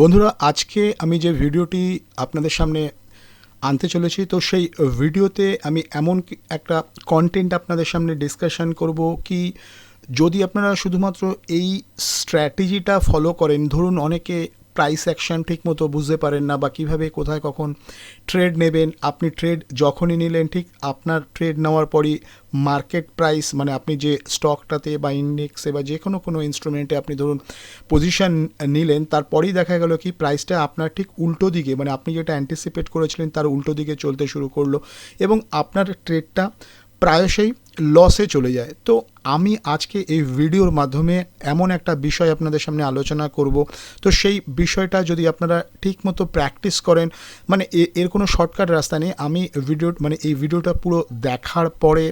বন্ধুরা, আজকে আমি যে ভিডিওটি আপনাদের সামনে আনতে চলেছি, তো সেই ভিডিওতে আমি এমন একটা কন্টেন্ট আপনাদের সামনে ডিসকাশন করব কি যদি আপনারা শুধুমাত্র এই স্ট্র্যাটেজিটা ফলো করেন, ধরুন অনেকে প্রাইস অ্যাকশন ঠিক মতো বুঝতে পারেন না বা কীভাবে, কোথায়, কখন ট্রেড নেবেন, আপনি ট্রেড যখনই নিলেন, ঠিক আপনার ট্রেড নেওয়ার পরই মার্কেট প্রাইস মানে আপনি যে স্টকটাতে বা ইন্ডেক্সে বা যে কোনো কোনো ইনস্ট্রুমেন্টে আপনি ধরুন পজিশন নিলেন, তারপরেই দেখা গেল কি প্রাইসটা আপনার ঠিক উল্টো দিকে মানে আপনি যেটা অ্যান্টিসিপেট করেছিলেন তার উল্টো দিকে চলতে শুরু করল এবং আপনার ট্রেডটা প্রায়শই লসে চলে যায়। তো আমি আজকে এই ভিডিওর মাধ্যমে এমন একটা বিষয় আপনাদের সামনে আলোচনা করব। তো সেই বিষয়টা যদি আপনারা ঠিকমতো প্র্যাকটিস করেন মানে এর কোনো শর্টকাট রাস্তা নেই। আমি ভিডিও মানে এই ভিডিওটা পুরো দেখার পরে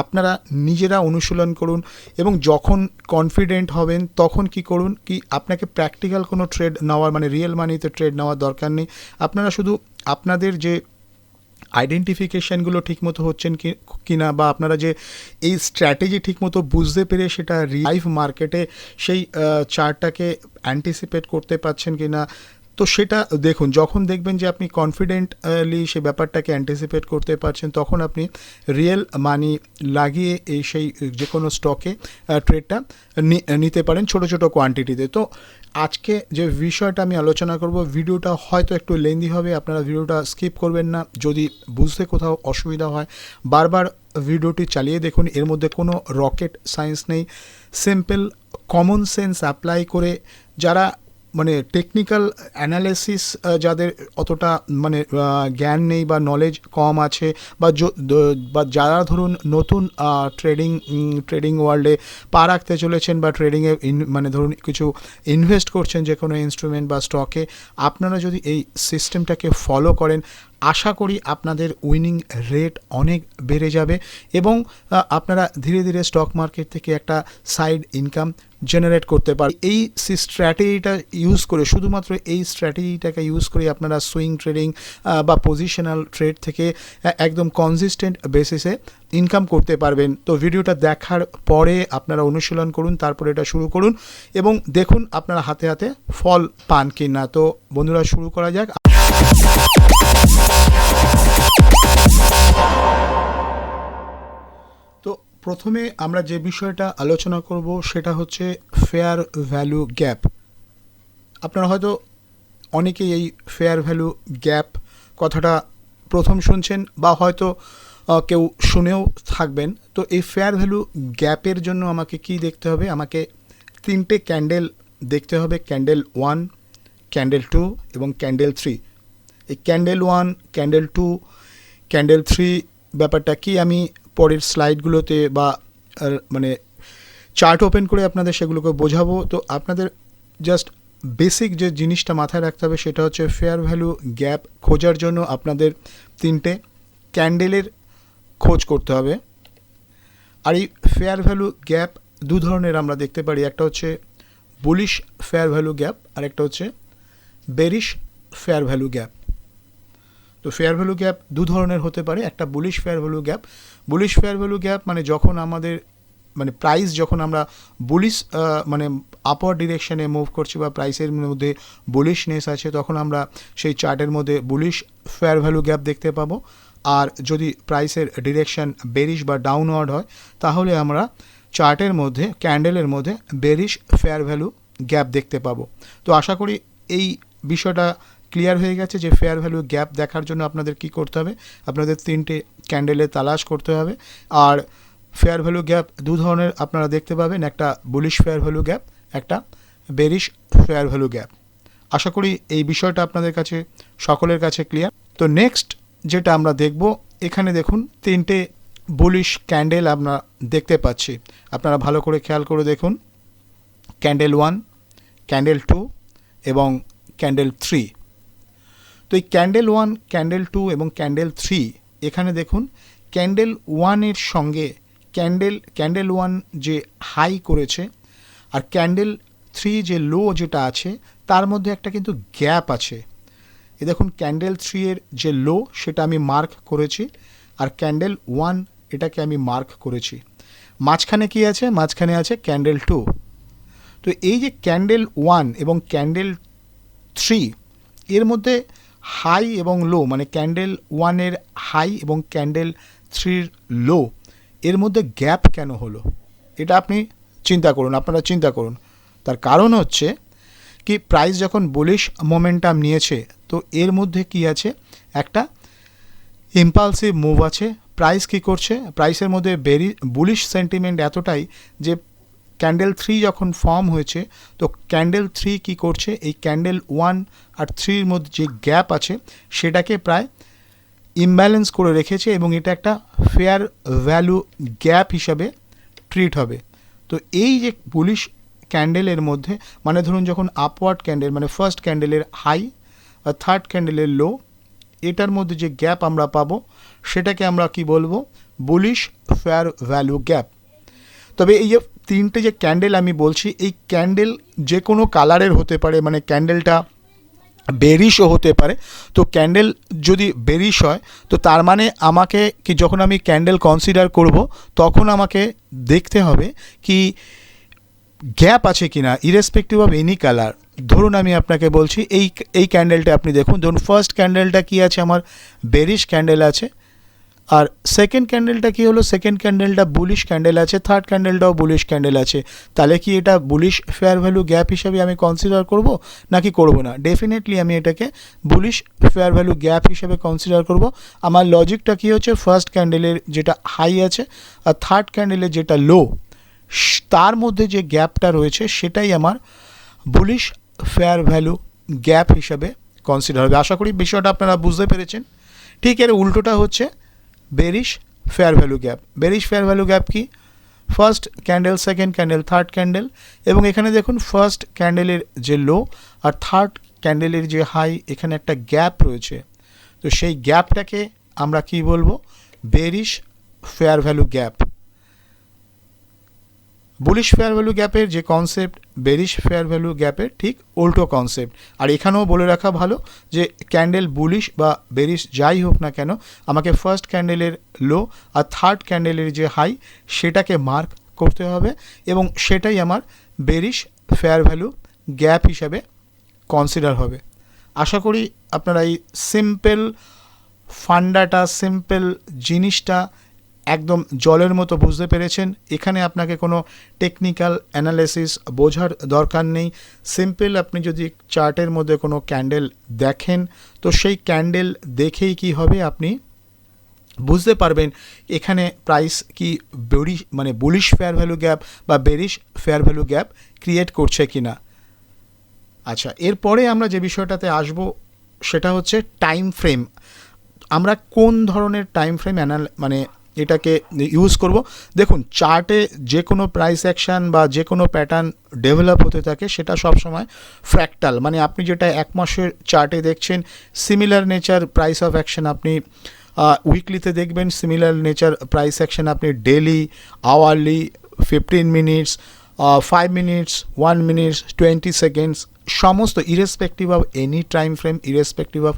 আপনারা নিজেরা অনুশীলন করুন এবং যখন কনফিডেন্ট হবেন তখন কি করুন কি আপনাকে প্র্যাকটিক্যাল কোনো ট্রেড নেওয়ার মানে রিয়েল মানিতে ট্রেড নেওয়ার দরকার নেই। আপনারা শুধু আপনাদের যে আইডেন্টিফিকেশানগুলো ঠিকমতো হচ্ছেন কি না বা আপনারা যে এই স্ট্র্যাটেজি ঠিকমতো বুঝতে পেরে সেটা লাইভ মার্কেটে সেই চারটাকে অ্যান্টিসিপেট করতে পারছেন কি না তো সেটা দেখুন, যখন দেখবেন যে আপনি কনফিডেন্টলি সে ব্যাপারটাকে অ্যান্টিসিপেট করতে পারছেন, তখন আপনি রিয়েল মানি লাগিয়ে এই সেই যে কোনো স্টকে ট্রেডটা নিতে পারেন ছোট ছোট কোয়ান্টিটিতে তো আজকে যে বিষয়টা আমি আলোচনা করব ভিডিওটা হয়তো একটু লেন্দি হবে, আপনারা ভিডিওটা স্কিপ করবেন না। যদি বুঝতে কোথাও অসুবিধা হয়, বারবার ভিডিওটি চালিয়ে দেখুন, এর মধ্যে কোনো রকেট সায়েন্স নেই। সিম্পল কমন সেন্স অ্যাপ্লাই করে যারা মানে টেকনিক্যাল অ্যানালিসিস যাদের অতটা মানে জ্ঞান নেই বা নলেজ কম আছে বা বা যারা ধরুন নতুন ট্রেডিং ট্রেডিং ওয়ার্ল্ডে পা রাখতে চলেছেন বা ট্রেডিংয়ে মানে ধরুন কিছু ইনভেস্ট করছেন যে কোনো ইনস্ট্রুমেন্ট বা স্টকে আপনারা যদি এই সিস্টেমটাকে ফলো করেন আশা করি আপনাদের উইনিং রেট অনেক বেড়ে যাবে এবং আপনারা ধীরে ধীরে স্টক মার্কেট থেকে একটা সাইড ইনকাম জেনারেট করতে পারে, এই স্ট্র্যাটেজিটা ইউজ করে, শুধুমাত্র এই স্ট্র্যাটেজিটাকে ইউজ করে আপনারা সুইং ট্রেডিং বা পজিশনাল ট্রেড থেকে একদম কনসিস্টেন্ট বেসিসে ইনকাম করতে পারবেন। তো ভিডিওটা দেখার পরে আপনারা অনুশীলন করুন, তারপরে এটা শুরু করুন এবং দেখুন আপনারা হাতে হাতে ফল পান কি না তো বন্ধুরা, শুরু করা যাক। প্রথমে আমরা যে বিষয়টা আলোচনা করব সেটা হচ্ছে ফেয়ার ভ্যালু গ্যাপ আপনারা হয়তো অনেকেই এই ফেয়ার ভ্যালু গ্যাপ কথাটা প্রথম শুনছেন বা হয়তো কেউ শুনেও থাকবেন। তো এই ফেয়ার ভ্যালু গ্যাপের জন্য আমাকে কি দেখতে হবে? আমাকে তিনটে ক্যান্ডেল দেখতে হবে। ক্যান্ডেল ওয়ান ক্যান্ডেল টু এবং ক্যান্ডেল থ্রি এই candle one candle two candle three ব্যাপারটা কি আমি পরের স্লাইডগুলোতে বা মানে চার্ট ওপেন করে আপনাদের সেগুলোকে বোঝাবো। তো আপনাদের জাস্ট বেসিক যে জিনিসটা মাথায় রাখতে হবে সেটা হচ্ছে ফেয়ার ভ্যালু গ্যাপ খোঁজার জন্য আপনাদের তিনটে ক্যান্ডেলের খোঁজ করতে হবে। আর এই ফেয়ার ভ্যালু গ্যাপ দু ধরনের আমরা দেখতে পারি। একটা হচ্ছে বুলিশ ফেয়ার ভ্যালু গ্যাপ আর একটা হচ্ছে বেরিশ ফেয়ার ভ্যালু গ্যাপ। তো ফেয়ার ভ্যালু গ্যাপ দু ধরনের হতে পারে, একটা bullish fair value gap bullish fair value gap মানে যখন আমাদের মানে প্রাইস যখন আমরা বুলিশ মানে আপার ডিরেকশনে মুভ করছি বা প্রাইসের মধ্যে বুলিশনেস আছে, তখন আমরা সেই চার্টের মধ্যে বুলিশ ফেয়ার ভ্যালু গ্যাপ দেখতে পাবো। আর যদি প্রাইসের ডিরেকশন বেরিশ বা ডাউনওয়ার্ড হয়, তাহলে আমরা চার্টের মধ্যে ক্যান্ডেলের মধ্যে বেরিশ ফেয়ার ভ্যালু গ্যাপ দেখতে পাবো। তো আশা করি এই বিষয়টা ক্লিয়ার হয়ে গেছে যে ফেয়ার ভ্যালু গ্যাপ দেখার জন্য আপনাদের কি করতে হবে? আপনাদের তিনটে ক্যান্ডেলে তালাশ করতে হবে। আর ফেয়ার ভ্যালু গ্যাপ দু ধরনের আপনারা দেখতে পাবেন। একটা বুলিশ ফেয়ার ভ্যালু গ্যাপ একটা বেরিশ ফেয়ার ভ্যালু গ্যাপ আশা করি এই বিষয়টা আপনাদের কাছে, সকলের কাছে ক্লিয়ার তো নেক্সট যেটা আমরা দেখব, এখানে দেখুন তিনটে বুলিশ ক্যান্ডেল আমরা দেখতে পাচ্ছি। আপনারা ভালো করে খেয়াল করে দেখুন। ক্যান্ডেল ওয়ান ক্যান্ডেল টু এবং ক্যান্ডেল থ্রি তো এই ক্যান্ডেল ওয়ান ক্যান্ডেল টু এবং ক্যান্ডেল থ্রি এখানে দেখুন ক্যান্ডেল ওয়ানের সঙ্গে ক্যান্ডেল ক্যান্ডেল ওয়ান যে হাই করেছে আর ক্যান্ডেল থ্রি যে লো যেটা আছে, তার মধ্যে একটা কিন্তু গ্যাপ আছে। এ দেখুন ক্যান্ডেল থ্রি এর যে লো সেটা আমি মার্ক করেছি আর ক্যান্ডেল ওয়ান এটাকে আমি মার্ক করেছি। মাঝখানে কি আছে? মাঝখানে আছে ক্যান্ডেল টু তো এই যে ক্যান্ডেল ওয়ান এবং ক্যান্ডেল থ্রি এর মধ্যে হাই এবং লো মানে ক্যান্ডেল ওয়ানের হাই এবং ক্যান্ডেল থ্রির লো, এর মধ্যে গ্যাপ কেন হলো? এটা আপনি চিন্তা করুন, আপনারা চিন্তা করুন। তার কারণ হচ্ছে কি, প্রাইস যখন বুলিশ মোমেন্টাম নিয়েছে, তো এর মধ্যে কি আছে? একটা ইম্পালসিভ মুভ আছে। প্রাইস কি করছে? প্রাইসের মধ্যে বেরি বুলিশ সেন্টিমেন্ট এতটাই যে ক্যান্ডেল থ্রি যখন ফর্ম হয়েছে, তো ক্যান্ডেল থ্রি কি করছে? এই ক্যান্ডেল ওয়ান আর থ্রির মধ্যে যে গ্যাপ আছে, সেটাকে প্রায় ইমব্যালেন্স করে রেখেছে এবং এটা একটা ফেয়ার ভ্যালু গ্যাপ হিসাবে ট্রিট হবে। তো এই যে বুলিশ ক্যান্ডেলের মধ্যে মানে ধরুন যখন আপওয়ার্ড ক্যান্ডেল মানে ফার্স্ট ক্যান্ডেলের হাই আর থার্ড ক্যান্ডেলের লো এটার মধ্যে যে গ্যাপ আমরা পাবো, সেটাকে আমরা কি বলব? বুলিশ ফেয়ার ভ্যালু গ্যাপ তবে এই যে তিনটে যে ক্যান্ডেল আমি বলছি, এই ক্যান্ডেল যে কোনো কালারের হতে পারে মানে ক্যান্ডেলটা বেরিশও হতে পারে, তো ক্যান্ডেল যদি বেরিশ হয়, তো তার মানে আমাকে কি যখন আমি ক্যান্ডেল কনসিডার করব, তখন আমাকে দেখতে হবে কি গ্যাপ আছে কি না ইরেসপেক্টিভ অফ এনি কালার ধরুন আমি আপনাকে বলছি, এই এই ক্যান্ডেলটা আপনি দেখুন, ধরুন ফার্স্ট ক্যান্ডেলটা কি আছে আমার? বেরিশ ক্যান্ডেল আছে। আর সেকেন্ড ক্যান্ডেলটা কি হলো? সেকেন্ড ক্যান্ডেলটা বুলিশ ক্যান্ডেল আছে থার্ড ক্যান্ডেলটাও বুলিশ ক্যান্ডেল আছে। তাহলে কি এটা বুলিশ ফেয়ার ভ্যালু গ্যাপ হিসাবে আমি কনসিডার করব, নাকি করব না? ডেফিনেটলি আমি এটাকে বুলিশ ফেয়ার ভ্যালু গ্যাপ হিসাবে কনসিডার করব। আমার লজিকটা কি হচ্ছে? ফার্স্ট ক্যান্ডেলের যেটা হাই আছে, আর থার্ড ক্যান্ডেলের যেটা লো তার মধ্যে যে গ্যাপটা রয়েছে, সেটাই আমার বুলিশ ফেয়ার ভ্যালু গ্যাপ হিসাবে কনসিডার হবে। আশা করি বিষয়টা আপনারা বুঝতে পেরেছেন। ঠিক এর উল্টোটা হচ্ছে bearish fair value gap bearish fair value gap কি? First candle second candle third candle এবং এখানে দেখুন ফার্স্ট ক্যান্ডেলের যে লো আর থার্ড ক্যান্ডেলের যে হাই এখানে একটা গ্যাপ রয়েছে। তো সেই গ্যাপটাকে আমরা কি বলব? Bearish fair value gap bullish fair value গ্যাপের যে কনসেপ্ট বেরিশ ফেয়ার ভ্যালু গ্যাপের ঠিক উল্টো কনসেপ্ট আর এখানেও বলে রাখা ভালো যে ক্যান্ডেল বুলিশ বা বেরিশ যাই হোক না কেন, আমাকে ফার্স্ট ক্যান্ডেলের লো আর থার্ড ক্যান্ডেলের যে হাই সেটাকে মার্ক করতে হবে এবং সেটাই আমার বেরিশ ফেয়ার ভ্যালু গ্যাপ হিসাবে কনসিডার হবে। আশা করি আপনারা এই সিম্পল ফান্ডাটা সিম্পল জিনিসটা একদম জলের মতো বুঝতে পেরেছেন। এখানে আপনাকে কোনো টেকনিক্যাল অ্যানালিসিস বোঝার দরকার নেই। সিম্পল আপনি যদি চার্টের মধ্যে কোনো ক্যান্ডেল দেখেন, তো সেই ক্যান্ডেল দেখেই কি হবে আপনি বুঝতে পারবেন এখানে প্রাইস কি বেরি মানে বুলিশ ফেয়ার ভ্যালু গ্যাপ বা bearish fair value gap create করছে কি না আচ্ছা এরপরে আমরা যে বিষয়টাতে আসব, সেটা হচ্ছে টাইম ফ্রেম আমরা কোন ধরনের টাইম ফ্রেম অ্যানাল মানে এটাকে ইউজ করব। দেখুন চার্টে যে কোনো প্রাইস অ্যাকশান বা যে কোনো প্যাটার্ন ডেভেলপ হতে থাকে, সেটা সবসময় ফ্র্যাকটাল মানে আপনি যেটা এক মাসের চার্টে দেখছেন similar nature price of action আপনি উইকলিতে দেখবেন সিমিলার নেচার প্রাইস অ্যাকশন আপনি daily hourly fifteen minutes five minutes one minutes twenty seconds সমস্ত irrespective of any time frame irrespective of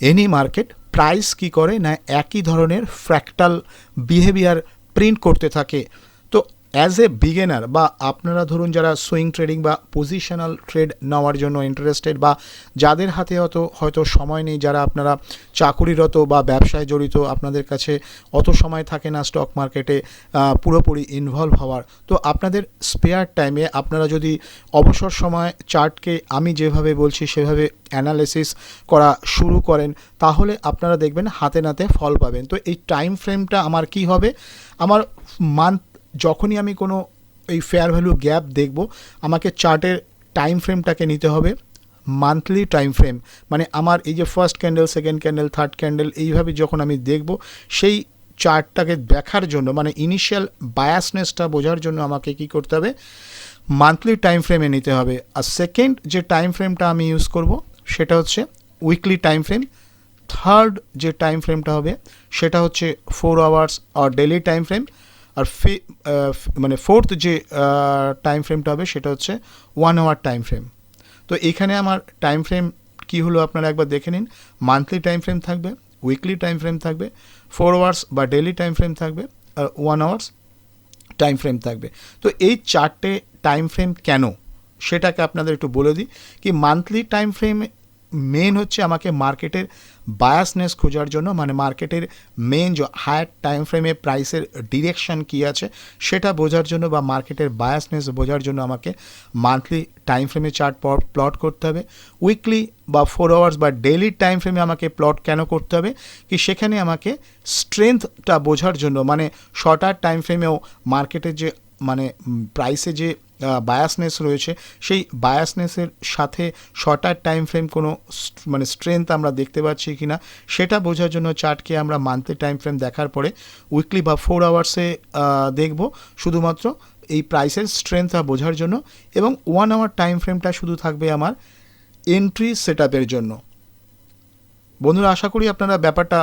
any market price কি করে না একই ধরনের ফ্র্যাকটাল বিহেভিয়ার প্রিন্ট করতে থাকে? অ্যাজ এ বিগেনার বা আপনারা ধরুন যারা সুইং ট্রেডিং বা পজিশনাল ট্রেড নেওয়ার জন্য ইন্টারেস্টেড বা যাদের হাতে অত হয়তো সময় নেই, যারা আপনারা চাকুরিরত বা ব্যবসায় জড়িত, আপনাদের কাছে অত সময় থাকে না স্টক মার্কেটে পুরোপুরি ইনভলভ হওয়ার, তো আপনাদের স্পেয়ার টাইমে আপনারা যদি অবসর সময় চার্টকে আমি যেভাবে বলছি, সেভাবে অ্যানালিসিস করা শুরু করেন, তাহলে আপনারা দেখবেন হাতে নাতে ফল পাবেন। তো এই টাইম ফ্রেমটা আমার কি হবে? আমার মান্থ যখনই আমি কোনো এই ফেয়ার ভ্যালু গ্যাপ দেখব, আমাকে চার্টের টাইম ফ্রেমটাকে নিতে হবে মান্থলি টাইম ফ্রেম মানে আমার এই যে first candle second candle third candle এইভাবে যখন আমি দেখব, সেই চার্টটাকে দেখার জন্য মানে ইনিশিয়াল বায়াসনেসটা বোঝার জন্য আমাকে কি করতে হবে? মান্থলি টাইম ফ্রেমে নিতে হবে। আর সেকেন্ড যে টাইম ফ্রেমটা আমি ইউজ করব, সেটা হচ্ছে উইকলি টাইম ফ্রেম থার্ড যে টাইম ফ্রেমটা হবে, সেটা হচ্ছে ফোর আওয়ার্স আর ডেলি টাইম ফ্রেম আর ফি মানে ফোর্থ যে টাইম ফ্রেমটা হবে সেটা হচ্ছে ওয়ান আওয়ার টাইম ফ্রেম তো এখানে আমার টাইম ফ্রেম কী হলো আপনারা একবার দেখে নিন। মান্থলি টাইম ফ্রেম থাকবে উইকলি টাইম ফ্রেম থাকবে ফোর আওয়ার্স বা ডেলি টাইম ফ্রেম থাকবে, আর ওয়ান আওয়ার্স টাইম ফ্রেম থাকবে। তো এই চারটে টাইম ফ্রেম কেন? সেটাকে আপনাদের একটু বলে দিই। কি মান্থলি টাইম ফ্রেম মেন হচ্ছে আমাকে মার্কেটের বায়াসনেস খোঁজার জন্য মানে মার্কেটের মেন যে হায়ার টাইম ফ্রেমে প্রাইসের ডিরেকশন কী আছে, সেটা বোঝার জন্য বা মার্কেটের বায়াসনেস বোঝার জন্য আমাকে মান্থলি টাইম ফ্রেমে চার্ট প্লট করতে হবে। উইকলি বা ফোর আওয়ার্স বা ডেইলি টাইম ফ্রেমে আমাকে প্লট কেন করতে হবে, কি সেখানে আমাকে স্ট্রেংথটা বোঝার জন্য মানে শর্টার টাইম ফ্রেমেও মার্কেটের যে মানে প্রাইসে যে বায়াসনেস রয়েছে, সেই বায়াসনেসের সাথে শর্টার টাইম ফ্রেম কোনো মানে স্ট্রেংথ আমরা দেখতে পাচ্ছি কি না সেটা বোঝার জন্য চার্টকে আমরা মান্থলি টাইম ফ্রেম দেখার পরে উইকলি বা ফোর আওয়ার্সে দেখব। শুধুমাত্র এই প্রাইসের স্ট্রেংথটা বোঝার জন্য এবং ওয়ান আওয়ার টাইম ফ্রেমটা শুধু থাকবে আমার এন্ট্রি সেট জন্য। বন্ধুরা, আশা করি আপনারা ব্যাপারটা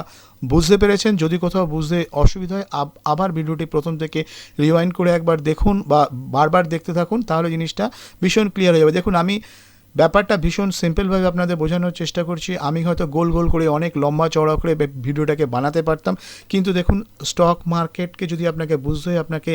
বুঝতে পেরেছেন। যদি কোথাও বুঝতে অসুবিধা হয় আবার ভিডিওটি প্রথম থেকে রিওয়াইন্ড করে একবার দেখুন বা বারবার দেখতে থাকুন, তাহলে জিনিসটা ভীষণ ক্লিয়ার হয়ে যাবে। দেখুন, আমি ব্যাপারটা ভীষণ সিম্পলভাবে আপনাদের বোঝানোর চেষ্টা করছি। আমি হয়তো গোল গোল করে অনেক লম্বা চড়া করে ভিডিওটাকে বানাতে পারতাম। কিন্তু দেখুন স্টক মার্কেটকে যদি আপনাকে বুঝতে হয়, আপনাকে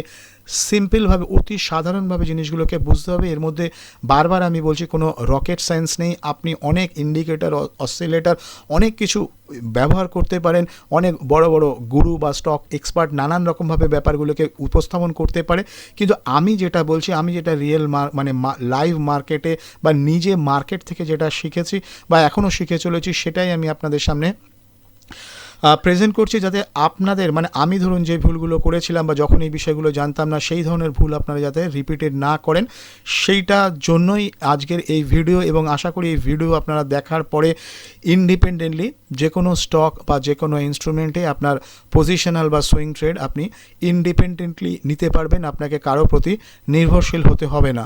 সিম্পলভাবে, অতি সাধারণভাবে জিনিসগুলোকে বুঝতে হবে। এর মধ্যে বারবার আমি বলছি, কোনো রকেট সায়েন্স নেই। আপনি অনেক ইন্ডিকেটর, অসিলেটর, অনেক কিছু ব্যবহার করতে পারেন। অনেক বড় বড় গুরু বা স্টক এক্সপার্ট নানান রকমভাবে ব্যাপারগুলোকে উপস্থাপন করতে পারে। কিন্তু আমি যেটা বলছি, আমি যেটা রিয়েল মানে লাইভ মার্কেটে বা নিজে মার্কেট থেকে যেটা শিখেছি বা এখনও শিখে চলেছি, সেটাই আমি আপনাদের সামনে প্রেজেন্ট করছি যাতে আপনাদের মানে আমি ধরুন যে ভুলগুলো করেছিলাম বা যখন এই বিষয়গুলো জানতাম না, সেই ধরনের ভুল আপনারা যাতে রিপিটেড না করেন সেইটার জন্যই আজকের এই ভিডিও এবং আশা করি এই ভিডিও আপনারা দেখার পরে ইন্ডিপেন্ডেন্টলি যে কোনো স্টক বা যে কোনো ইনস্ট্রুমেন্টে আপনার পজিশনাল বা সুইং ট্রেড আপনি ইন্ডিপেন্ডেন্টলি নিতে পারবেন। আপনাকে কারও প্রতি নির্ভরশীল হতে হবে না।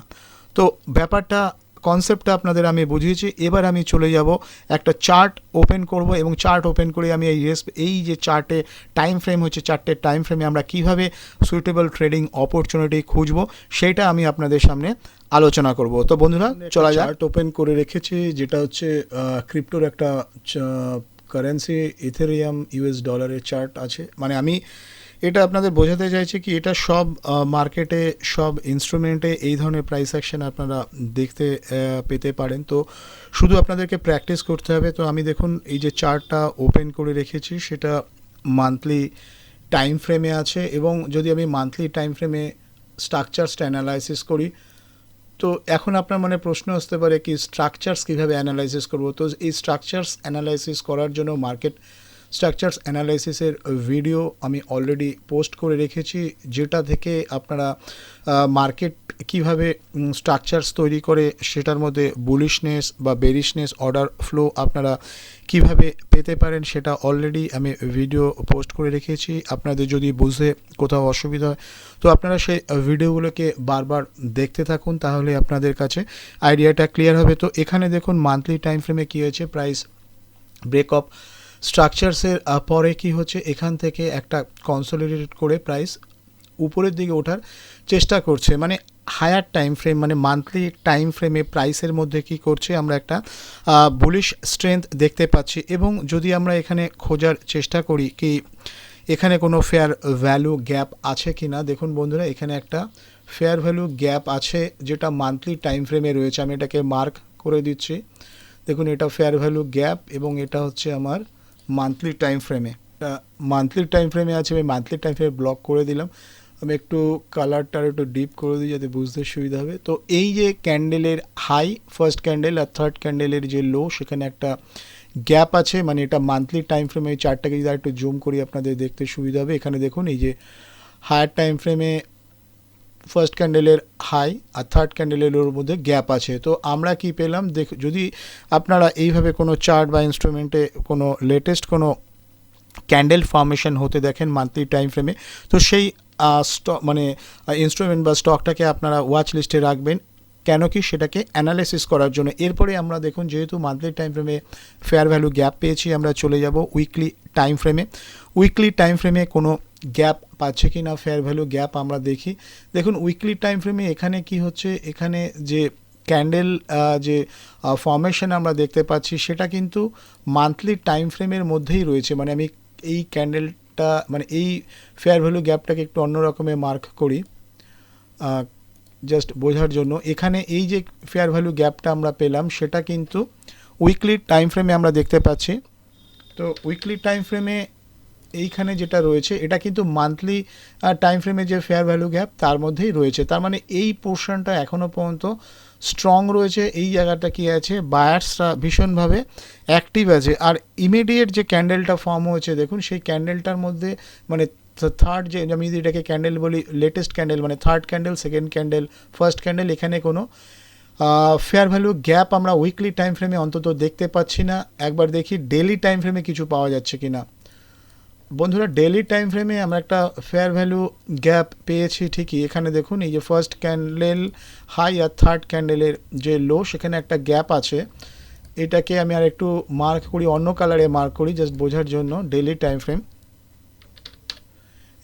তো ব্যাপারটা কনসেপ্টটা আপনাদের আমি বুঝিয়েছি। এবার আমি চলে যাব একটা চার্ট ওপেন করব এবং চার্ট ওপেন করে আমি এই এই যে চার্টে টাইম ফ্রেম হচ্ছে চারটে টাইম ফ্রেমে আমরা কীভাবে সুইটেবল ট্রেডিং অপরচুনিটি খুঁজবো সেটা আমি আপনাদের সামনে আলোচনা করব। তো বন্ধুরা চলা যাক। চার্ট ওপেন করে রেখেছি যেটা হচ্ছে ক্রিপ্টোর একটা কারেন্সি ইথেরিয়াম ইউএস ডলারের চার্ট আছে। মানে আমি এটা আপনাদের বোঝাতে চাইছি কি, এটা সব মার্কেটে সব ইনস্ট্রুমেন্টে এই ধরনের প্রাইস অ্যাকশন আপনারা দেখতে পেতে পারেন। তো শুধু আপনাদেরকে প্র্যাকটিস করতে হবে। তো আমি দেখুন, এই যে চার্টটা ওপেন করে রেখেছি, সেটা মান্থলি টাইম ফ্রেমে আছে এবং যদি আমি মান্থলি টাইম ফ্রেমে স্ট্রাকচারসটা অ্যানালাইসিস করি, তো এখন আপনার মনে প্রশ্ন আসতে পারে কি স্ট্রাকচারস কীভাবে অ্যানালাইসিস করব? তো এই স্ট্রাকচারস অ্যানালাইসিস করার জন্য মার্কেট স্ট্রাকচারস অ্যানালাইসিসের ভিডিও আমি অলরেডি পোস্ট করে রেখেছি, যেটা থেকে আপনারা মার্কেট কীভাবে স্ট্রাকচারস তৈরি করে সেটার মধ্যে বুলিশনেস বা বেরিশনেস অর্ডার ফ্লো আপনারা কীভাবে পেতে পারেন সেটা অলরেডি আমি ভিডিও পোস্ট করে রেখেছি। আপনাদের যদি বুঝে কোথাও অসুবিধা হয়, তো আপনারা সেই ভিডিওগুলোকে বারবার দেখতে থাকুন, তাহলে আপনাদের কাছে আইডিয়াটা ক্লিয়ার হবে। তো এখানে দেখুন মান্থলি টাইম ফ্রেমে কী হয়েছে প্রাইস ব্রেকআপ স্ট্রাকচারসের পরে কি হচ্ছে? এখান থেকে একটা কনসোলিডেটেড করে প্রাইস উপরের দিকে ওঠার চেষ্টা করছে। মানে হায়ার টাইম ফ্রেম মানে মান্থলি টাইম ফ্রেমে প্রাইসের মধ্যে কি করছে আমরা একটা বুলিশ স্ট্রেংথ দেখতে পাচ্ছি। এবং যদি আমরা এখানে খোঁজার চেষ্টা করি কি এখানে কোনো ফেয়ার ভ্যালু গ্যাপ আছে কি না দেখুন বন্ধুরা, এখানে একটা ফেয়ার ভ্যালু গ্যাপ আছে যেটা মান্থলি টাইম ফ্রেমে রয়েছে। আমি এটাকে মার্ক করে দিচ্ছি। দেখুন, এটা ফেয়ার ভ্যালু গ্যাপ এবং এটা হচ্ছে আমার মান্থলি টাইম ফ্রেমে মান্থলি টাইম ফ্রেমে আছে, আমি মান্থলি টাইম ফ্রেমে ব্লক করে দিলাম। আমি একটু কালারটা একটু ডিপ করে দিই যাতে বুঝতে সুবিধা হবে। তো এই যে ক্যান্ডেলের হাই ফার্স্ট ক্যান্ডেল আর থার্ড ক্যান্ডেলের যে লো সেখানে একটা গ্যাপ আছে। মানে এটা মান্থলি টাইম ফ্রেমে চারটাকে যদি একটু জুম করি, আপনাদের দেখতে সুবিধা হবে। এখানে দেখুন, এই যে হায়ার টাইম ফ্রেমে ফার্স্ট ক্যান্ডেলের হাই আর থার্ড ক্যান্ডেলের লোর মধ্যে গ্যাপ আছে। তো আমরা কি পেলাম? দেখ, যদি আপনারা এইভাবে কোনো চার্ট বা ইনস্ট্রুমেন্টে কোনো লেটেস্ট কোনো ক্যান্ডেল ফর্মেশন হতে দেখেন মান্থলি টাইম ফ্রেমে তো সেই স্টক মানে ইনস্ট্রুমেন্ট বা স্টকটাকে আপনারা ওয়াচ লিস্টে রাখবেন। কেন কি সেটাকে অ্যানালাইসিস করার জন্য। এরপরে আমরা দেখুন, যেহেতু মান্থলি টাইম ফ্রেমে ফেয়ার ভ্যালু গ্যাপ পেয়েছি, আমরা চলে যাব উইকলি টাইম ফ্রেমে উইকলি টাইম ফ্রেমে কোনো গ্যাপ পাচ্ছে কি না ফেয়ার ভ্যালু গ্যাপ আমরা দেখি। দেখুন উইকলি টাইম ফ্রেমে এখানে কি হচ্ছে? এখানে যে ক্যান্ডেল যে ফর্মেশন আমরা দেখতে পাচ্ছি, সেটা কিন্তু মান্থলি টাইম ফ্রেমের মধ্যেই রয়েছে। মানে আমি এই ক্যান্ডেলটা মানে এই ফেয়ার ভ্যালু গ্যাপটাকে একটু অন্য রকমের মার্ক করি জাস্ট বোঝার জন্য। এখানে এই যে ফেয়ার ভ্যালু গ্যাপটা আমরা পেলাম, সেটা কিন্তু উইকলি টাইম ফ্রেমে আমরা দেখতে পাচ্ছি। তো উইকলি টাইম ফ্রেমে এইখানে যেটা রয়েছে, এটা কিন্তু মান্থলি টাইম ফ্রেমে যে ফেয়ার ভ্যালু গ্যাপ তার মধ্যেই রয়েছে। তার মানে এই পোর্শনটা এখনও পর্যন্ত স্ট্রং রয়েছে। এই জায়গাটা কি আছে? বায়ার্সরা ভীষণভাবে অ্যাক্টিভ আছে। আর ইমিডিয়েট যে ক্যান্ডেলটা ফর্ম হয়েছে, দেখুন, সেই ক্যান্ডেলটার মধ্যে মানে থার্ড যে, আমি যদি এটাকে ক্যান্ডেল বলি লেটেস্ট ক্যান্ডেল মানে third candle second candle first candle এখানে কোনো ফেয়ার ভ্যালু গ্যাপ আমরা উইকলি টাইম ফ্রেমে অন্তত দেখতে পাচ্ছি না। একবার দেখি ডেলি টাইম ফ্রেমে কিছু পাওয়া যাচ্ছে কি না বন্ধুরা ডেলি টাইম ফ্রেমে আমরা একটা ফেয়ার ভ্যালু গ্যাপ পেয়েছি ঠিকই। এখানে দেখুন, এই যে ফার্স্ট ক্যান্ডেল হাই আর থার্ড ক্যান্ডেলের যে লো সেখানে একটা গ্যাপ আছে। এটাকে আমি আর একটু মার্ক করি, অন্য কালারে মার্ক করি জাস্ট বোঝার জন্য ডেলি টাইম ফ্রেম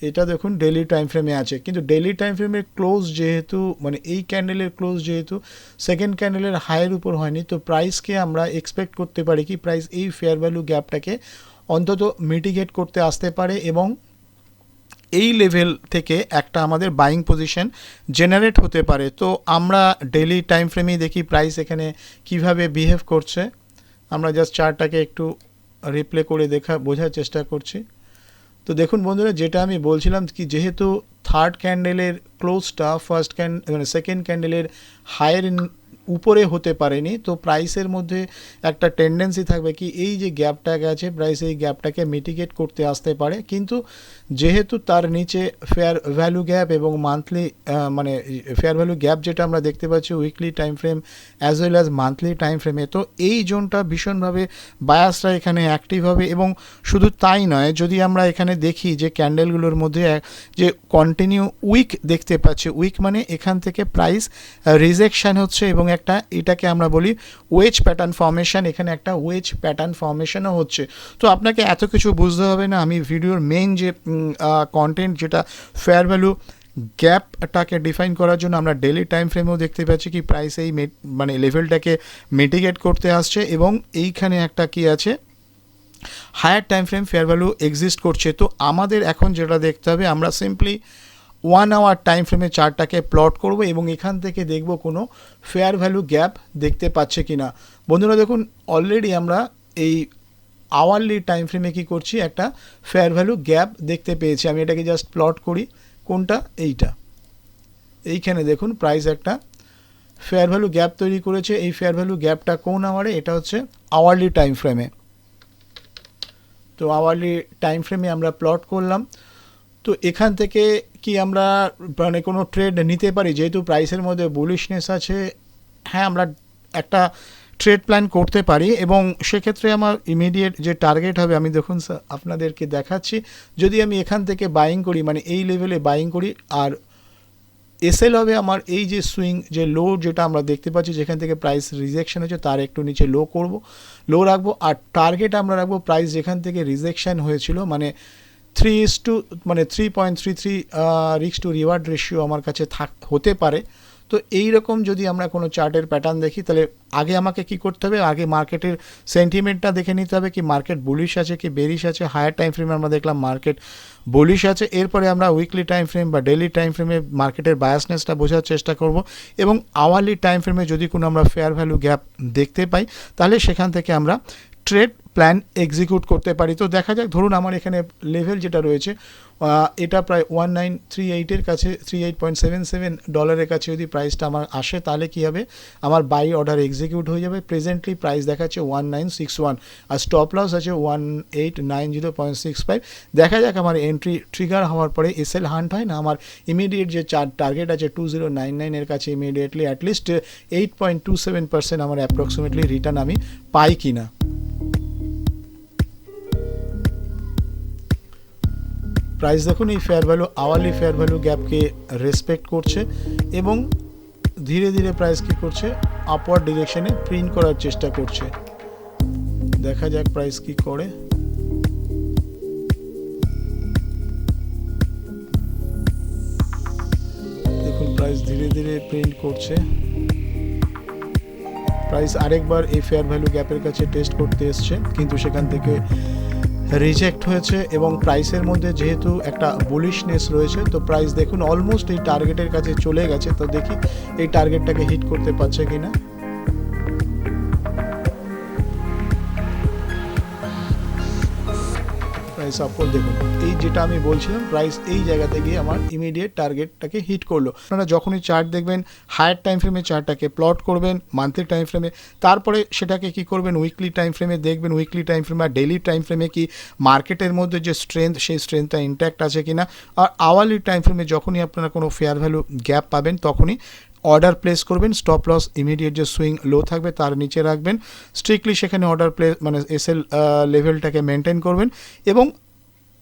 এটা দেখুন ডেলি টাইম ফ্রেমে আছে। কিন্তু ডেলি টাইম ফ্রেমের ক্লোজ যেহেতু মানে এই ক্যান্ডেলের ক্লোজ যেহেতু সেকেন্ড ক্যান্ডেলের হাইয়ের উপর হয়নি। তো প্রাইসকে আমরা এক্সপেক্ট করতে পারি কি? প্রাইস এই ফেয়ার ভ্যালু গ্যাপটাকে অন্তত মিটিগেট করতে আসতে পারে এবং এই লেভেল থেকে একটা আমাদের বাইং পজিশন জেনারেট হতে পারে। তো আমরা ডেলি টাইম ফ্রেমেই দেখি প্রাইস এখানে কীভাবে বিহেভ করছে। আমরা জাস্ট চারটাকে একটু রিপ্লে করে দেখা, বোঝার চেষ্টা করছি। তো দেখুন বন্ধুরা, যেটা আমি বলছিলাম কি, যেহেতু থার্ড ক্যান্ডেলের ক্লোজটা ফার্স্ট ক্যান্ড মানে সেকেন্ড ক্যান্ডেলের হায়ার উপরে হতে পারেনি, তো প্রাইসের মধ্যে একটা টেন্ডেন্সি থাকবে কি এই যে গ্যাপটা গেছে প্রাইস এই গ্যাপটাকে মিটিগেট করতে আসতে পারে। কিন্তু যেহেতু তার নিচে ফেয়ার ভ্যালু গ্যাপ এবং মান্থলি মানে ফেয়ার ভ্যালু গ্যাপ যেটা আমরা দেখতে পাচ্ছি weekly time frame as well as monthly time ফ্রেমে তো এই জোনটা ভীষণভাবে বায়াসরা এখানে অ্যাক্টিভ হবে এবং শুধু তাই নয়, যদি আমরা এখানে দেখি যে ক্যান্ডেলগুলোর মধ্যে, যে কন্টিনিউ উইক দেখতে পাচ্ছি উইক মানে এখান থেকে প্রাইস রিজেকশান হচ্ছে এবং একটা এটাকে আমরা বলি ওয়েজ প্যাটার্ন ফর্মেশন এখানে একটা ওয়েজ প্যাটার্ন ফর্মেশনও হচ্ছে। তো আপনাকে এত কিছু বুঝতে হবে না, আমি ভিডিওর মেন যে কন্টেন্ট যেটা ফেয়ার ভ্যালু গ্যাপটাকে ডিফাইন করার জন্য আমরা ডেলি টাইম ফ্রেমেও দেখতে পাচ্ছি কি প্রাইস এই মানে লেভেলটাকে মিটিগেট করতে আসছে এবং এইখানে একটা কি আছে? Higher time frame fair value exist করছে। তো আমাদের এখন যেটা দেখতে হবে, আমরা সিম্পলি ওয়ান আওয়ার টাইম ফ্রেমে চার্টটাকে প্লট করব এবং এখান থেকে দেখব কোনো ফেয়ার ভ্যালু গ্যাপ দেখতে পাচ্ছে কি না বন্ধুরা দেখুন অলরেডি আমরা এই আওয়ারলি টাইম ফ্রেমে কী করছি? একটা ফেয়ার ভ্যালু গ্যাপ দেখতে পেয়েছি। আমি এটাকে জাস্ট প্লট করি। কোনটা? এইটা। এইখানে দেখুন প্রাইস একটা ফেয়ার ভ্যালু গ্যাপ তৈরি করেছে। এই ফেয়ার ভ্যালু গ্যাপটা কোন আওয়ারে এটা হচ্ছে আওয়ারলি টাইম ফ্রেমে তো আওয়ারলি টাইম ফ্রেমে আমরা প্লট করলাম। তো এখান থেকে কি আমরা মানে কোনো ট্রেড নিতে পারি? যেহেতু প্রাইসের মধ্যে বুলিশনেস আছে হ্যাঁ আমরা একটা ট্রেড প্ল্যান করতে পারি এবং সেক্ষেত্রে আমার ইমিডিয়েট যে টার্গেট হবে, আমি দেখুন আপনাদেরকে দেখাচ্ছি। যদি আমি এখান থেকে বাইং করি মানে এই লেভেলে বাইং করি, আর এসএল হবে আমার এই যে সুইং যে লো যেটা আমরা দেখতে পাচ্ছি, যেখান থেকে প্রাইস রিজেকশন হয়েছে, তার একটু নিচে লো করব। লো রাখব, আর টার্গেট আমরা রাখব প্রাইস যেখান থেকে রিজেকশন হয়েছিল মানে থ্রি ইস টু মানে থ্রি পয়েন্ট থ্রি থ্রি রিক্স টু রিওয়ার্ড রেশিও আমার কাছে থাক, হতে পারে। তো এই রকম যদি আমরা কোনো চার্টের প্যাটার্ন দেখি, তাহলে আগে আমাকে কি করতে হবে? আগে মার্কেটের সেন্টিমেন্টটা দেখে নিতে হবে কি মার্কেট বুলিশ আছে কি বেরিশ আছে? হায়ার টাইম ফ্রেমে আমরা দেখলাম মার্কেট বুলিশ আছে। এরপরে আমরা উইকলি টাইম ফ্রেম বা ডেলি টাইম ফ্রেমে মার্কেটের বায়াসনেসটা বোঝার চেষ্টা করব। এবং আওয়ারলি টাইম ফ্রেমে যদি কোনো আমরা ফেয়ার ভ্যালু গ্যাপ দেখতে পাই, তাহলে সেখান থেকে আমরা ট্রেড প্ল্যান এক্সিকিউট করতে পারি। তো দেখা যাক, ধরুন আমার এখানে লেভেল যেটা রয়েছে এটা প্রায় ওয়ান নাইন থ্রি এইটের কাছে three eight point seven seven ডলারের কাছে যদি প্রাইসটা আমার আসে, তাহলে কী হবে? আমার বাই অর্ডার এক্সিকিউট হয়ে যাবে। প্রেজেন্টলি প্রাইস দেখাচ্ছে ওয়ান নাইন সিক্স ওয়ান আর স্টপ লস আছে one eight nine zero point six five দেখা যাক আমার এন্ট্রি ট্রিগার হওয়ার পরে এসএল হান্ট হয় না? আমার ইমিডিয়েট যে চার টার্গেট আছে টু জিরো নাইন নাইনের কাছে immediately at least eight point two seven percent আমার অ্যাপ্রক্সিমেটলি রিটার্ন আমি পাই কিনা। প্রাইস দেখুন, এই fair value hourly fair value গ্যাপকে respect করছে এবং ধীরে ধীরে প্রাইস কী করছে আপওয়ার্ড ডিরেকশনে প্রিন্ট করার চেষ্টা করছে। দেখা যাক প্রাইস কি করে। দেখুন প্রাইস ধীরে ধীরে প্রিন্ট করছে। প্রাইস আরেকবার এই ফেয়ার ভ্যালু গ্যাপের কাছে টেস্ট করতে এসছে, কিন্তু সেখান থেকে রিজেক্ট হয়েছে এবং প্রাইসের মধ্যে যেহেতু একটা বুলিশনেস রয়েছে, তো প্রাইস দেখুন অলমোস্ট এই টার্গেটের কাছে চলে গেছে, তো দেখি এই টার্গেটটাকে হিট করতে পারছে কিনা। আপওয়ার্ড দেখুন। এই যেটা আমি বলছিলাম প্রাইস এই জায়গাতে গিয়ে আমার ইমিডিয়েট টার্গেটটাকে হিট করল। আপনারা যখনই চার্ট দেখবেন হায়ার টাইম ফ্রেমে চার্টটাকে প্লট করবেন মান্থলি টাইম ফ্রেমে তারপরে সেটাকে কি করবেন? উইকলি টাইম ফ্রেমে দেখবেন উইকলি টাইম ফ্রেমে আর ডেইলি টাইম ফ্রেমে কি মার্কেটের মধ্যে যে স্ট্রেংথ সেই স্ট্রেংথটা ইন্ট্যাক্ট আছে কিনা। আর আওয়ারলি টাইম ফ্রেমে যখনই আপনারা কোনো ফেয়ার ভ্যালু গ্যাপ পাবেন, তখনই অর্ডার প্লেস করবেন স্টপ লস ইমিডিয়েট যে সুইং লো থাকবে তার নিচে রাখবেন। স্ট্রিক্টলি সেখানে অর্ডার প্লেস মানে এসএল লেভেলটাকে মেনটেন করবেন এবং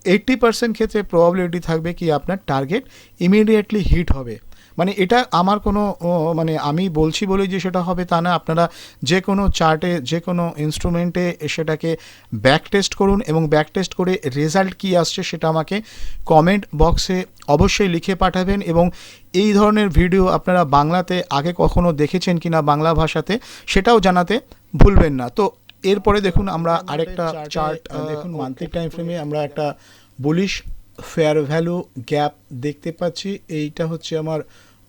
এইট্টি পার্সেন্ট ক্ষেত্রে প্রবাবিলিটি থাকবে কি আপনার টার্গেট ইমিডিয়েটলি হিট হবে। মানে এটা আমার কোনো মানে আমি বলছি বলেই যে সেটা হবে তা না। আপনারা যে কোনো চার্টে যে কোনো ইনস্ট্রুমেন্টে সেটাকে ব্যাক টেস্ট করুন এবং ব্যাক টেস্ট করে রেজাল্ট কী আসছে সেটা আমাকে কমেন্ট বক্সে অবশ্যই লিখে পাঠাবেন এবং এই ধরনের ভিডিও আপনারা বাংলাতে আগে কখনো দেখেছেন কি না বাংলা ভাষাতে সেটাও জানাতে ভুলবেন না। তো এরপরে দেখুন আমরা আরেকটা চার্ট দেখুন মান্থলি টাইম ফ্রেমে আমরা একটা বুলিশ ফেয়ার ভ্যালু গ্যাপ দেখতে পাচ্ছি। এইটা হচ্ছে আমার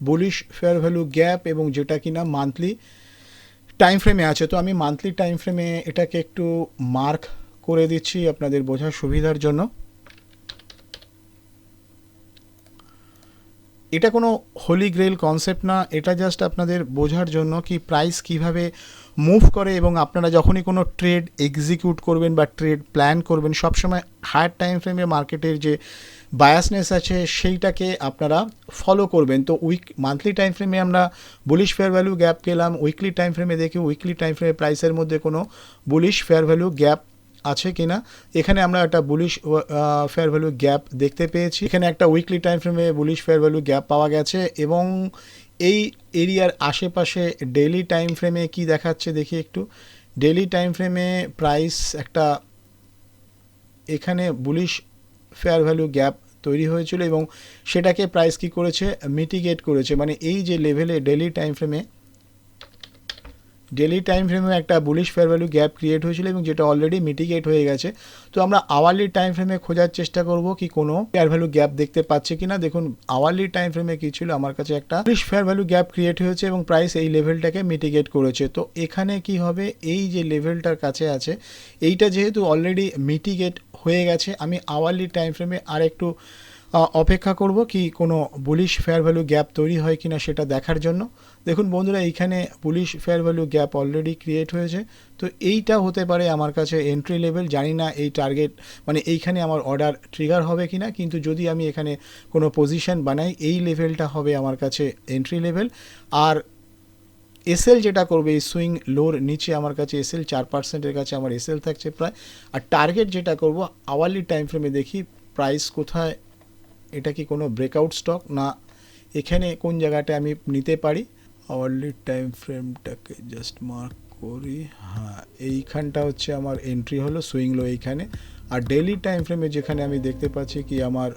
বুলিশ ফেয়ার ভ্যালু গ্যাপ এবং যেটা কিনা মান্থলি টাইম ফ্রেমে আছে। তো আমি মান্থলি টাইম ফ্রেমে এটাকে একটু মার্ক করে দিচ্ছি আপনাদের বোঝার সুবিধার জন্য। এটা কোনো হোলি গ্রেল কনসেপ্ট না। এটা জাস্ট আপনাদের বোঝার জন্য কি প্রাইস কীভাবে মুভ করে এবং আপনারা যখনই কোনো ট্রেড এক্সিকিউট করবেন বা ট্রেড প্ল্যান করবেন, সবসময় হায়ার টাইম ফ্রেমে মার্কেটের যে বায়াসনেস আছে সেইটাকে আপনারা ফলো করবেন। তো উইক মান্থলি টাইম ফ্রেমে আমরা বুলিশ ফেয়ার ভ্যালু গ্যাপ পেলাম উইকলি টাইম ফ্রেমে দেখি উইকলি টাইম ফ্রেমে প্রাইসের মধ্যে কোনো বুলিশ ফেয়ার ভ্যালু গ্যাপ আছে কিনা। এখানে আমরা একটা বুলিশ ফেয়ার ভ্যালু গ্যাপ দেখতে পেয়েছি। এখানে একটা উইকলি টাইম ফ্রেমে বুলিশ ফেয়ার ভ্যালু গ্যাপ পাওয়া গেছে এবং এই এরিয়ার আশেপাশে ডেলি টাইম ফ্রেমে কি দেখাচ্ছে দেখি একটু। ডেলি টাইম ফ্রেমে প্রাইস একটা এখানে বুলিশ ফেয়ার ভ্যালু গ্যাপ তৈরি হয়েছিল এবং সেটাকে প্রাইস কি করেছে? মিটিগেট করেছে। মানে এই যে লেভেলে ডেইলি টাইম ফ্রেমে ডেলি টাইম ফ্রেমে একটা bullish fair value gap create হয়েছিল এবং যেটা অলরেডি মিটিগেট হয়ে গেছে। তো আমরা আওয়ারলি টাইম ফ্রেমে খোঁজার চেষ্টা করব কি কোনো ফেয়ার ভ্যালু গ্যাপ দেখতে পাচ্ছে কিনা। দেখুন আওয়ারলি টাইম ফ্রেমে কি ছিল? আমার কাছে একটা bullish fair value gap create হয়েছে এবং প্রাইস এই লেভেলটাকে মিটিগেট করেছে। তো এখানে কি হবে? এই যে লেভেলটার কাছে আছে, এইটা যেহেতু অলরেডি মিটিগেট হয়ে গেছে, আমি আওয়ারলি টাইম ফ্রেমে আর একটু অপেক্ষা করব কি কোনো বুলিশ ফেয়ার ভ্যালু গ্যাপ তৈরি হয় কিনা সেটা দেখার জন্য। দেখুন বন্ধুরা, এইখানে bullish fair value gap already create হয়েছে। তো এইটা হতে পারে আমার কাছে এন্ট্রি লেভেল জানি না এই টার্গেট মানে এইখানে আমার অর্ডার ট্রিগার হবে কিনা, কিন্তু যদি আমি এখানে কোনো পজিশন বানাই, এই লেভেলটা হবে আমার কাছে এন্ট্রি লেভেল আর এসএল যেটা করবে, এই সুইং লোর নিচে আমার কাছে এসএল চার পার্সেন্টের কাছে আমার এসএল থাকছে প্রায়। আর টার্গেট যেটা করব আওয়ারলি টাইম ফ্রেমে দেখি প্রাইস কোথায়, এটা কি কোনো ব্রেকআউট স্টক না, এখানে কোন জায়গাটা আমি নিতে পারি? আওয়ারলি টাইম ফ্রেমটাকে জাস্ট মার্ক করি। হ্যাঁ এইখানটা হচ্ছে আমার এন্ট্রি হলো সুইং লো এইখানে। আর ডেলি টাইম ফ্রেমে যেখানে আমি দেখতে পাচ্ছি কি আমার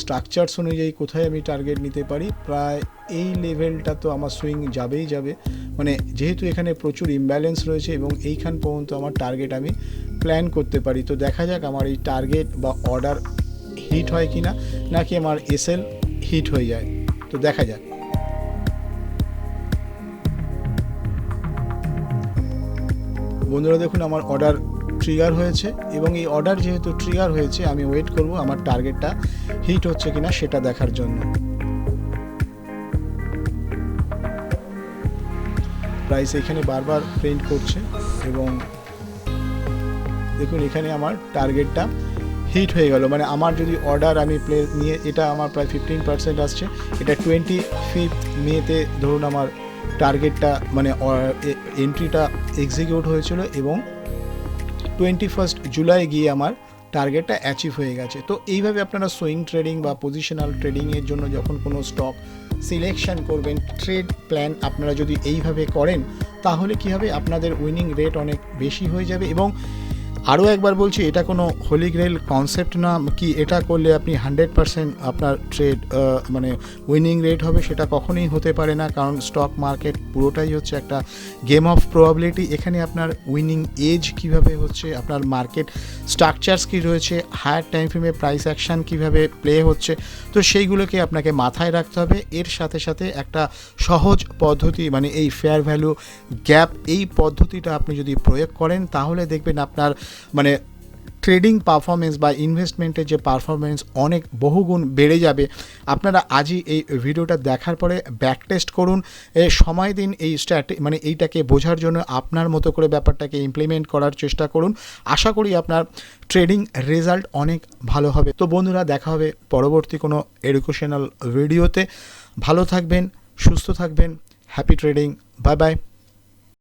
স্ট্রাকচারস অনুযায়ী কোথায় আমি টার্গেট নিতে পারি, প্রায় এই লেভেলটা তো আমার সুইং যাবেই যাবে। মানে যেহেতু এখানে প্রচুর ইমব্যালেন্স রয়েছে এবং এইখান পর্যন্ত আমার টার্গেট আমি প্ল্যান করতে পারি। তো দেখা যাক আমার এই টার্গেট বা অর্ডার হিট হয় কি না নাকি আমার এসএল হিট হয়ে যায়। তো দেখা যাক। বন্ধুরা দেখুন, আমার অর্ডার ট্রিগার হয়েছে এবং এই অর্ডার যেহেতু ট্রিগার হয়েছে, আমি ওয়েট করব আমার টার্গেটটা হিট হচ্ছে কিনা সেটা দেখার জন্য। প্রাইস এখানে বারবার প্রিন্ট করছে এবং দেখুন, এখানে আমার টার্গেটটা হিট হয়ে গেল। মানে আমার যদি অর্ডার আমি প্লে নিয়ে এটা আমার প্রায় ফিফটিন পার্সেন্ট আসছে। এটা টোয়েন্টি ফিফথ মেতে ধরুন আমার টার্গেটটা মানে এন্ট্রিটা এক্সিকিউট হয়েছিল এবং টোয়েন্টি ফার্স্ট জুলাই গিয়ে আমার টার্গেটটা অ্যাচিভ হয়ে গেছে। তো এইভাবে আপনারা সুইং ট্রেডিং বা পজিশনাল ট্রেডিংয়ের জন্য যখন কোনো স্টক সিলেকশন করবেন ট্রেড প্ল্যান আপনারা যদি এইভাবে করেন, তাহলে কি হবে? আপনাদের উইনিং রেট অনেক বেশি হয়ে যাবে এবং আরও একবার বলছি, এটা কোনো হোলি গ্রেল কনসেপ্ট না, কি এটা করলে আপনি হান্ড্রেড পারসেন্ট আপনার ট্রেড মানে উইনিং রেট হবে সেটা কখনোই হতে পারে না, কারণ স্টক মার্কেট পুরোটাই হচ্ছে একটা গেম অফ প্রবাবিলিটি এখানে আপনার উইনিং এজ কীভাবে হচ্ছে, আপনার মার্কেট স্ট্রাকচার্স কী রয়েছে হায়ার টাইম ফ্রেমে প্রাইস অ্যাকশান কীভাবে প্লে হচ্ছে, তো সেইগুলোকে আপনাকে মাথায় রাখতে হবে। এর সাথে সাথে একটা সহজ পদ্ধতি মানে এই ফেয়ার ভ্যালু গ্যাপ এই পদ্ধতিটা আপনি যদি প্রয়োগ করেন, তাহলে দেখবেন আপনার মানে ট্রেডিং পারফরমেন্স বা ইনভেস্টমেন্টের যে পারফরমেন্স অনেক বহুগুণ বেড়ে যাবে। আপনারা আজই এই ভিডিওটা দেখার পরে ব্যাক টেস্ট করুন। এ সময় দিন এই স্ট্র্যাটে মানে এইটাকে বোঝার জন্য আপনার মতো করে ব্যাপারটাকে ইমপ্লিমেন্ট করার চেষ্টা করুন। আশা করি আপনার ট্রেডিং রেজাল্ট অনেক ভালো হবে। তো বন্ধুরা, দেখা হবে পরবর্তী কোনো এডুকেশনাল ভিডিওতে ভালো থাকবেন, সুস্থ থাকবেন হ্যাপি ট্রেডিং বাই বাই